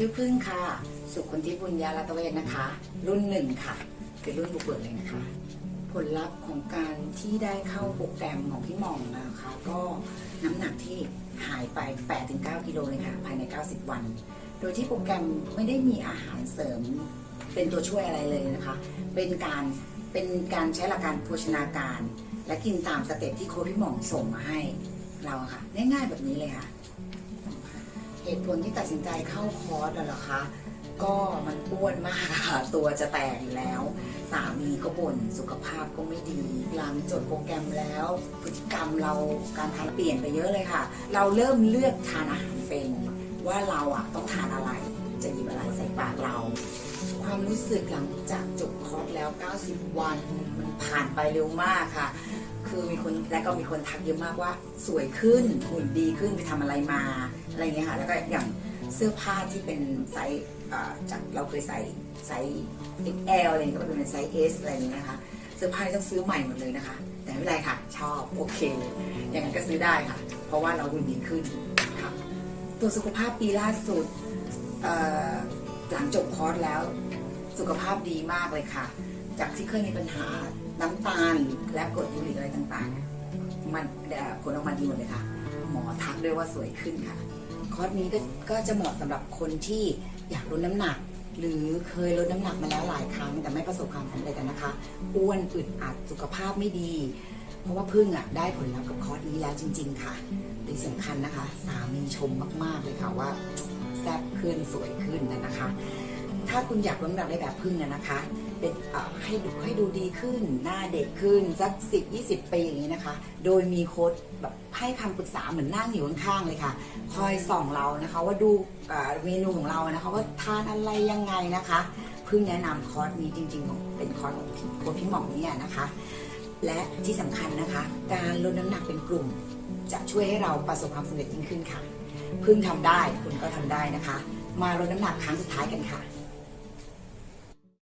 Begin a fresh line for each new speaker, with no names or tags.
ชื่อพึ่งค่ะ สุขคนที่บุญญาลัตเวศนะคะ รุ่นหนึ่งค่ะคือรุ่นบุกเบิกเลยนะคะ ผลลัพธ์ของการที่ได้เข้าโปรแกรมของพี่หม่องนะคะ ก็น้ำหนักที่หายไป 8-9 กิโลเลยค่ะ ภายใน 90 วัน โดยที่โปรแกรมไม่ได้มีอาหารเสริม เป็นตัวช่วยอะไรเลยนะคะ เป็นการเป็นการใช้หลักการโภชนาการ และกินตามสเต็ปที่โค้ชพี่หม่องส่งมาให้เราค่ะง่ายๆแบบนี้เลยค่ะ เหตุผลที่ตัดสินใจเข้าคอร์สเหรอคะ ก็มันอ้วนมากค่ะ ตัวจะแตกอยู่แล้ว สามีก็บ่นสุขภาพก็ไม่ดี หลังจดโปรแกรมแล้ว พฤติกรรมเราการทานเปลี่ยนไปเยอะเลยค่ะ เราเริ่มเลือกทานอาหารเป็น ว่าเราอะต้องทานอะไร จะหยิบอะไรใส่ปากเรา ความรู้สึกหลังจากจบคอร์สแล้ว 90 วันมันผ่านไปเร็วมากค่ะ คือมีคนและก็มีคนทักเยอะมากว่า สวยขึ้นหุ่นดีขึ้นไปทำอะไรมาอะไรเงี้ยค่ะ แล้วก็อย่างเสื้อผ้าที่เป็นไซส์จากเราเคยใส่ไซส์ XL อะไรเงี้ยก็เป็นไซส์ S อะไรอย่างเงี้ยนะคะเสื้อผ้าต้องซื้อใหม่หมดเลยนะคะ แต่ไม่เป็นไรค่ะ ชอบโอเคอย่างนั้นก็ซื้อได้ค่ะ เพราะว่าเราหุ่นดีขึ้นค่ะตัวสุขภาพปีล่าสุด หลังจบคอร์สแล้ว สุขภาพดีมากเลยค่ะ จากที่เคยมีปัญหาน้ำตาลและกรดยูริกอะไรต่างๆ มันเอ่อผลออกมาดีหมดเลยค่ะ หมอทักด้วยว่าสวยขึ้นค่ะ คอร์สนี้ก็ก็จะเหมาะสำหรับคนที่อยากลดน้ำหนัก หรือเคยลดน้ำหนักมาแล้วหลายครั้ง แต่ไม่ประสบความสำเร็จนะคะอ้วนอึดอัดสุขภาพไม่ดี เพราะว่าพึ่งอะได้ผลลัพธ์กับคอร์สนี้แล้วจริง ๆ ค่ะที่สำคัญนะคะ สามีชมมากๆเลยค่ะว่า ขึ้นสวยขึ้นนะนะคะ ถ้าคุณอยากลดน้ำหนักได้แบบพึ่งอะนะคะ เป็นให้ดูให้ดูดีขึ้น หน้าเด็กขึ้นสัก10 20ปีอย่างนี้นะคะ โดยมีโค้ดแบบให้คำปรึกษาเหมือนนั่งอยู่ข้างๆเลยค่ะ คอยส่องเรานะคะว่าดูเมนูของเรานะคะว่าทานอะไรยังไงนะคะเพิ่งแนะนำคอร์สนี้จริงๆ เป็นคอร์สของโค้ดพี่หม่อมเนี่ยนะคะ และที่สำคัญนะคะ การลดน้ำหนักเป็นกลุ่ม จะช่วยให้เราประสบความสำเร็จยิ่งขึ้นค่ะ พิ่งทำได้คุณก็ทำได้นะคะ มาลดน้ำหนักครั้งสุดท้ายกันค่ะ